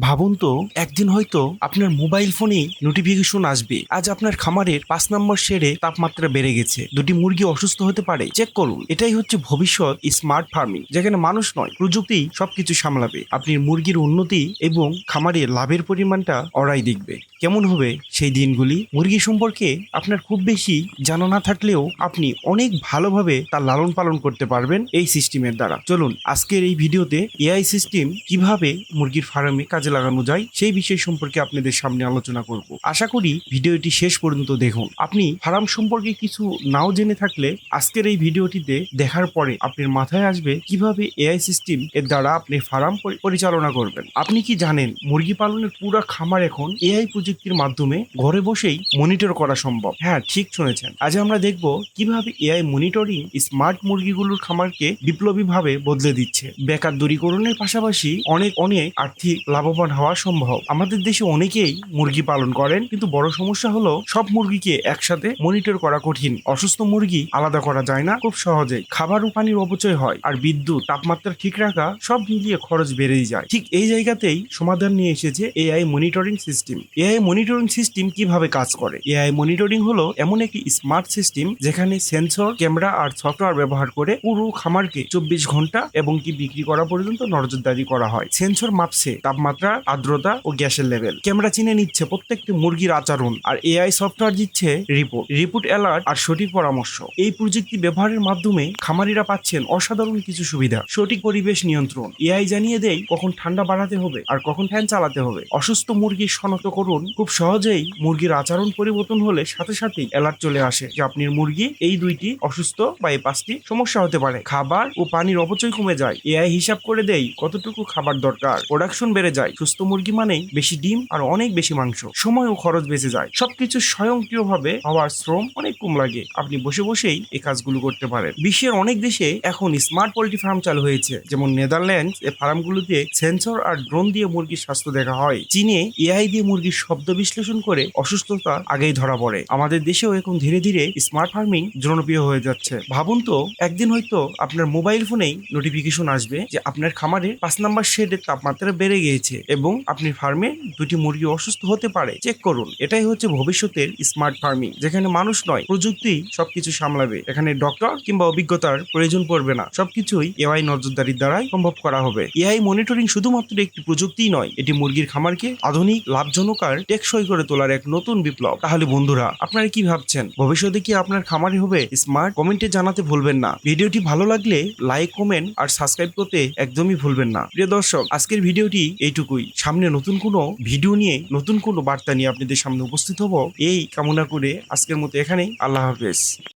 ভাবুন তো, একদিন হয়তো আপনার মোবাইল ফোনে নোটিফিকেশন আসবে। আজ আপনার খামারের পাঁচ নম্বর শেডে তাপমাত্রা বেড়ে গেছে। দুটি মুরগি অসুস্থ হতে পারে। চেক করুন। এটাই হচ্ছে ভবিষ্যৎ স্মার্ট ফার্মিং যেখানে মানুষ নয়, প্রযুক্তি সবকিছু সামলাবে। আপনি মুরগির উন্নতি এবং খামারের লাভের পরিমাণটা অড়াই দেখবে। কেমন হবে সেই দিনগুলি? মুরগি সম্পর্কে আপনার খুব বেশি জানা না থাকলেও আপনি অনেক ভালোভাবে তার লালন পালন করতে পারবেন এই সিস্টেমের দ্বারা। চলুন, আজকের এই ভিডিওতে এআই সিস্টেম কীভাবে মুরগির ফার্মে কাজে লাগানো যায়, সেই বিষয় সম্পর্কে আপনাদের সামনে আলোচনা করব। আশা করি ভিডিওটি শেষ পর্যন্ত দেখুন। আপনি ফার্ম সম্পর্কে কিছু নাও জেনে থাকলে আজকের এই ভিডিওটিতে দেখার পরে আপনার মাথায় আসবে কীভাবে এআই সিস্টেম এর দ্বারা আপনি ফার্ম পরিচালনা করবেন। আপনি কি জানেন মুরগি পালনের পুরো খামার এখন এআই প্রযুক্তির মাধ্যমে ঘরে বসেই মনিটর করা সম্ভব? হ্যাঁ ঠিক শুনেছেন। আজ আমরা দেখব কীভাবে এআই মনিটরিং স্মার্ট মুরগিগুলোর খামারকে বিপ্লবীভাবে বদলে দিচ্ছে। বেকার দূরীকরণের পাশাপাশি অনেক অনেক আর্থিক লাভবান হওয়া সম্ভব। আমাদের দেশে অনেকেই মুরগি পালন করেন, কিন্তু বড় সমস্যা হলো সব মুরগিকে একসাথে মনিটর করা কঠিন। অসুস্থ মুরগি আলাদা করা যায় না, খুব সহজে। খাবার ও পানির অপচয় হয়, আর বিদ্যুৎ, তাপমাত্রা ঠিক রাখা, সব মিলিয়ে খরচ বেড়েই যায়। ঠিক এই জায়গাতেই সমাধান নিয়ে এসেছে AI monitoring system AI monitoring system কীভাবে কাজ করে? এআই মনিটরিং হলো এমন একটি স্মার্ট সিস্টেম যেখানে সেন্সর ক্যামেরা আর সফটওয়্যার ব্যবহার করে পুরো খামারকে চব্বিশ ঘণ্টা এবং কি বিক্রি করা পর্যন্ত নজরদারি করা হয়। সেন্সর মাপছে তাপমাত্রা আর্দ্রতা ও গ্যাসের লেভেল ক্যামেরা চিনে নিচ্ছে প্রত্যেকটি মুরগির আচরণ আর এআই সফটওয়্যার দিচ্ছে রিপোর্ট রিপোর্ট অ্যালার্ট আর সঠিক পরামর্শ। এই প্রযুক্তি ব্যবহারের মাধ্যমে খামারিরা পাচ্ছেন অসাধারণ কিছু সুবিধা। সঠিক পরিবেশ নিয়ন্ত্রণ। এআই জানিয়ে দেয় কখন ঠান্ডা বাড়াতে হবে আর কখন ফ্যান চালাতে হবে। অসুস্থ মুরগি শনাক্ত করুন। খুব সহজেই মুরগির আচরণ পরিবর্তন হলে সাথে সাথেই অ্যালার্ট চলে আসে যে আপনার মুরগি এই দুইটি অসুস্থ বা এই পাঁচটি সমস্যা হতে পারে। খাবার ও পানির অপচয় কমে যায়। এআই হিসাব করে দেয় কতটুকু খাবার দরকার। প্রোডাকশন বেড়ে যায়। সুস্থ মুরগি মানেই বেশি ডিম আর অনেক বেশি মাংস। সময় ও খরচ বেঁচে যায়। সবকিছু স্বয়ংক্রিয়ভাবে হওয়ার শ্রম অনেক কম লাগে। আপনি বসে বসেই এই কাজগুলো করতে পারেন। বিশ্বের অনেক দেশে এখন স্মার্ট পোল্ট্রি ফার্ম চালু হয়েছে। যেমন নেদারল্যান্ড এই ফার্মগুলোতে সেন্সর আর ড্রোন দিয়ে মুরগির স্বাস্থ্য দেখা হয়। চীনে এআই দিয়ে মুরগির শব্দ বিশ্লেষণ করে অসুস্থতা আগেই ধরা পড়ে। আমাদের দেশেও এখন ধীরে ধীরে স্মার্ট ফার্মিং জনপ্রিয় হয়ে যাচ্ছে। ভাবুন তো, একদিন হয়তো আপনার মোবাইল ফোনেই নোটিফিকেশন আসবে যে আপনার খামারে পাঁচ নাম্বার শেডের তাপমাত্রা বেড়ে গিয়েছে। এবং আপনি ফার্মে দুটি মুরগি অসুস্থ হতে পারে। চেক করুন। এটাই হচ্ছে ভবিষ্যতের স্মার্ট ফার্মিং যেখানে মানুষ নয়, প্রযুক্তি সবকিছু সামলাবে। এখানে ডক্টর কিংবা অভিজ্ঞতার প্রয়োজন পড়বে না। সবকিছুই এআই নজরদারির দ্বারাই সম্ভব করা হবে। এআই মনিটরিং শুধুমাত্র একটি প্রযুক্তিই নয়, এটি মুরগির খামারকে আধুনিক লাভজনক আর টেকসই করে তোলার এক নতুন বিপ্লব। তাহলে বন্ধুরা, আপনারা কি ভাবছেন? ভবিষ্যতে কি আপনার খামারে হবে স্মার্ট কমেন্টে জানাতে ভুলবেন না। ভিডিওটি ভালো লাগলে লাইক কমেন্ট আর সাবস্ক্রাইব করতে একদমই ভুলবেন না। প্রিয় দর্শক, আজকের ভিডিওটি এইটুকুই সামনে নতুন কোনো ভিডিও নিয়ে, নতুন কোনো বার্তা নিয়ে আপনাদের সামনে উপস্থিত হব। এই কামনা করে আজকের মতো এখানেই। আল্লাহ হাফেজ।